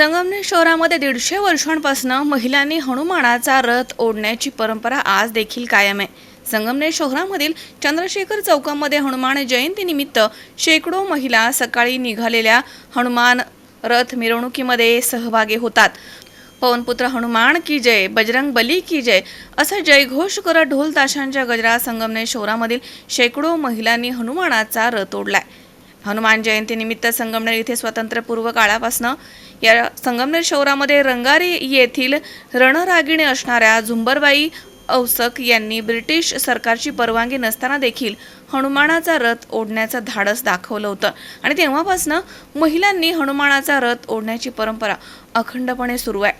संगमनेर शहरामध्ये दीडशे वर्षांपासून महिलांनी हनुमानाचा रथ ओढण्याची परंपरा आज देखील कायम आहे. संगमनेर शहरामधील चंद्रशेखर चौकामध्ये हनुमान जयंतीनिमित्त शेकडो महिला सकाळी निघालेल्या हनुमान रथ मिरवणुकीमध्ये सहभागी होतात. पवनपुत्र हनुमान की जय बजरंग बली की जय असा जयघोष करत ढोल ताशांच्या गजरात संगमनेर शहरामधील शेकडो महिलांनी हनुमानाचा रथ ओढलाय. हनुमान जयंतीनिमित्त संगमनेर येथे स्वातंत्र्यपूर्व काळापासून या संगमनेर शहरामध्ये रंगारी येथील रणरागिणी असणाऱ्या झुंबरबाई औसक यांनी ब्रिटिश सरकारची परवानगी नसताना देखील हनुमानाचा रथ ओढण्याचं धाडस दाखवलं होतं. आणि तेव्हापासून महिलांनी हनुमानाचा रथ ओढण्याची परंपरा अखंडपणे सुरू आहे.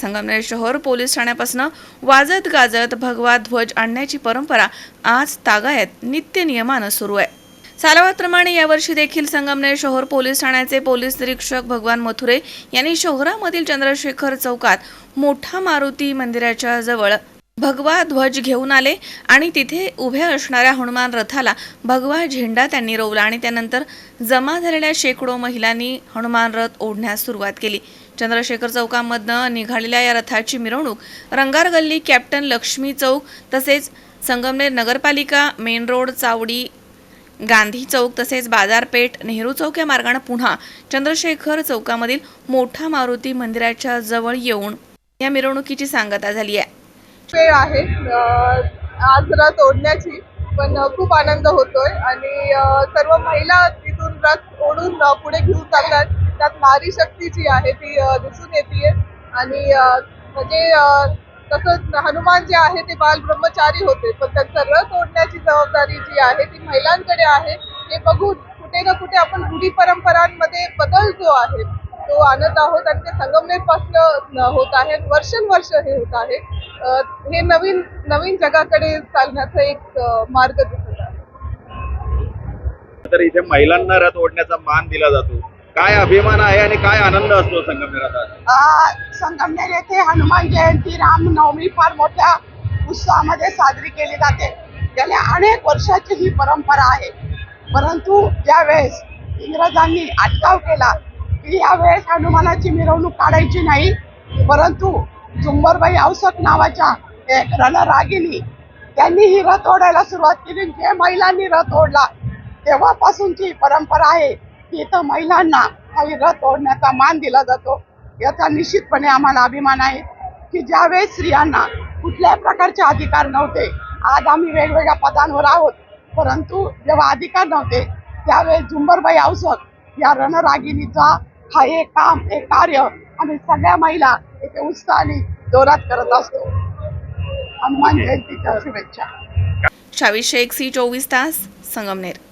संगमनेर शहर पोलीस ठाण्यापासून वाजत गाजत भगवा ध्वज आणण्याची परंपरा आज तागायत नित्य नियमानं सुरू आहे. सालावादप्रमाणे यावर्षी देखील संगमनेर शहर पोलीस ठाण्याचे पोलीस निरीक्षक भगवान मथुरे यांनी शहरामधील चंद्रशेखर चौकात मोठा मारुती मंदिराच्या जवळ भगवा ध्वज घेऊन आले आणि तिथे उभ्या असणाऱ्या हनुमान रथाला भगवा झेंडा त्यांनी रोवला आणि त्यानंतर जमा झालेल्या शेकडो महिलांनी हनुमान रथ ओढण्यास सुरुवात केली. चंद्रशेखर चौकामधनं निघालेल्या या रथाची मिरवणूक रंगार गल्ली कॅप्टन लक्ष्मी चौक तसेच संगमनेर नगरपालिका मेन रोड चावडी गांधी चौक तसेच बाजारपेठ नेहरू चौक या मार्गाने पुन्हा चंद्रशेखर चौकामधील मोठा मारुती मंदिराच्या जवळ येऊन या मिरवणुकीची सांगता झाली आहे. वेळ आहे. आज रथ ओढण्याची पण खूप आनंद होतोय आणि सर्व महिला तिथून रथ ओढून पुढे घेऊन चालतात त्यात नारी शक्ती जी आहे ती दिसून येते आणि म्हणजे तसंच हनुमान जे आहे ते बाल ब्रह्मचारी होते पण त्यांचा रथ ओढण्याची जबाबदारी जी आहे ती महिलांकडे आहे. हे बघून कुठे ना कुठे आपण रूढी परंपरांमध्ये बदल जो आहे तो आणत आहोत आणि ते संगमनेरपासून होत आहे वर्षानुवर्ष हे होत आहे. हे नवीन नवीन जगाकडे चालण्याचा एक मार्ग दिसत आहे. तर इथे महिलांना रथ ओढण्याचा मान दिला जातो. काय अभिमान आहे आणि काय आनंद असतो संगमनेरात संगमनेर येथे हनुमान जयंती रामनवमी फार मोठ्या उत्साहामध्ये साजरी केली जाते. गेल्या अनेक वर्षाची ही परंपरा आहे. परंतु ज्यावेळेस इंग्रजांनी अटकाव केला की यावेळेस हनुमानाची मिरवणूक काढायची नाही परंतु झुंबरबाई औसक नावाच्या एक रणरागिनी त्यांनी ही रथ ओढायला सुरुवात केली. जे महिलांनी रथ ओढला तेव्हापासूनची परंपरा आहे. इथं महिलांना काही रथ ओढण्याचा मान दिला जातो. याचा निश्चितपणे आम्हाला अभिमान आहे की ज्यावेळेस स्त्रियांना कुठल्याही प्रकारचे अधिकार नव्हते आज आम्ही वेगवेगळ्या पदांवर आहोत. परंतु जेव्हा अधिकार नव्हते त्यावेळेस झुंबरबाई औसक या रणरागिणीचा हा एक काम एक कार्य आम्ही सगळ्या महिला इथे उत्साहाने जोरात करत असतो. हनुमान जयंतीच्या शुभेच्छा. शावी शेख सी चोवीस तास Sangamner.